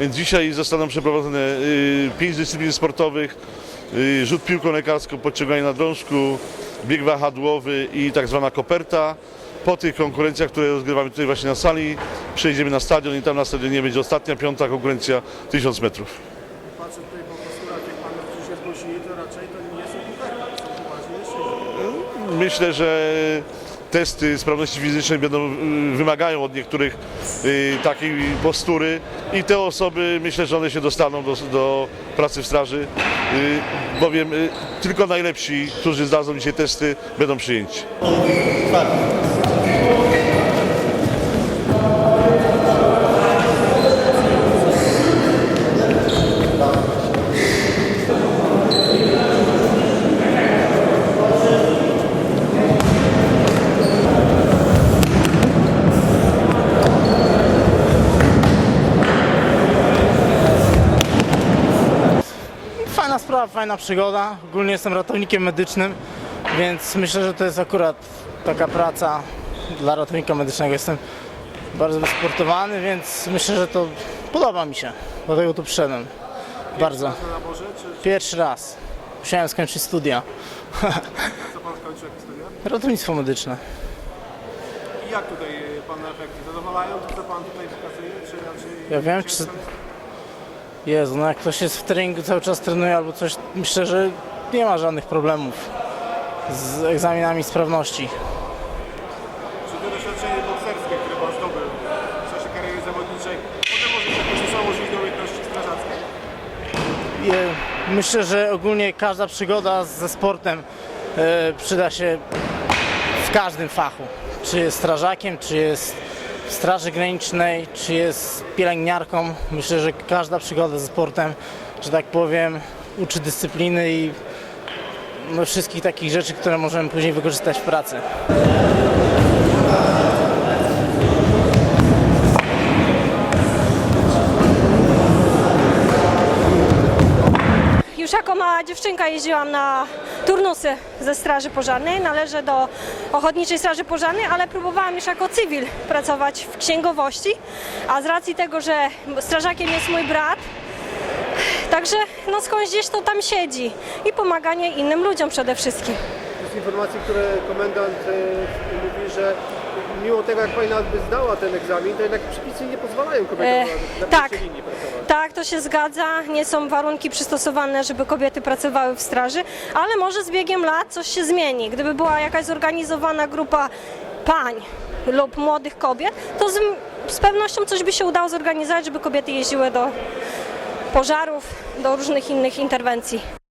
Więc dzisiaj zostaną przeprowadzone y, pięć dyscyplin sportowych, y, rzut piłką lekarską, podciąganie na drążku, bieg wahadłowy i tak zwana koperta. Po tych konkurencjach, które rozgrywamy tutaj właśnie na sali, przejdziemy na stadion i tam na stadionie będzie ostatnia, piąta konkurencja 1000 metrów. Patrzę tutaj po posturach tych panów, którzy się zgłosili, to raczej to nie są. Myślę, że testy sprawności fizycznej będą, y, wymagają od niektórych y, takiej postury i te osoby myślę, że one się dostaną do, do pracy w straży, y, bowiem tylko najlepsi, którzy zdadzą dzisiaj testy, będą przyjęci. Fajna sprawa, fajna przygoda. Ogólnie jestem ratownikiem medycznym, więc myślę, że to jest akurat taka praca dla ratownika medycznego. Jestem bardzo wysportowany, więc myślę, że to podoba mi się. Dlatego tu przyszedłem. Bardzo. Pierwszy raz. Musiałem skończyć studia. co pan skończył, jakie studia? Ratownictwo medyczne. I jak tutaj y, pan efekty? Zadowalają to, co pan tutaj pokazuje, czy raczej... Ja wiem, czy- Jezu, no jak ktoś jest w treningu, cały czas trenuje albo coś, myślę, że nie ma żadnych problemów z egzaminami sprawności. Czy to doświadczenie bokserskie, które pan zdobył w czasie kariery zawodniczej, potem może się jakoś przełożyć do umiejętności strażackiej? Je- Myślę, że ogólnie każda przygoda ze sportem e, przyda się w każdym fachu. Czy jest strażakiem, czy jest straży granicznej, czy jest pielęgniarką. Myślę, że każda przygoda ze sportem, że tak powiem, uczy dyscypliny i no, wszystkich takich rzeczy, które możemy później wykorzystać w pracy. Jako mała dziewczynka jeździłam na turnusy ze Straży Pożarnej. Należę do Ochotniczej Straży Pożarnej, ale próbowałam już jako cywil pracować w księgowości. A z racji tego, że strażakiem jest mój brat, także no skądś gdzieś to tam siedzi. I pomaganie innym ludziom przede wszystkim. Informacji, które komendant e, mówi, że mimo tego, jak pani nawet by zdała ten egzamin, to jednak przepisy nie pozwalają kobietom E, na, tak. linii pracować. Tak, to się zgadza. Nie są warunki przystosowane, żeby kobiety pracowały w straży, ale może z biegiem lat coś się zmieni. Gdyby była jakaś zorganizowana grupa pań lub młodych kobiet, to z, z pewnością coś by się udało zorganizować, żeby kobiety jeździły do pożarów, do różnych innych interwencji.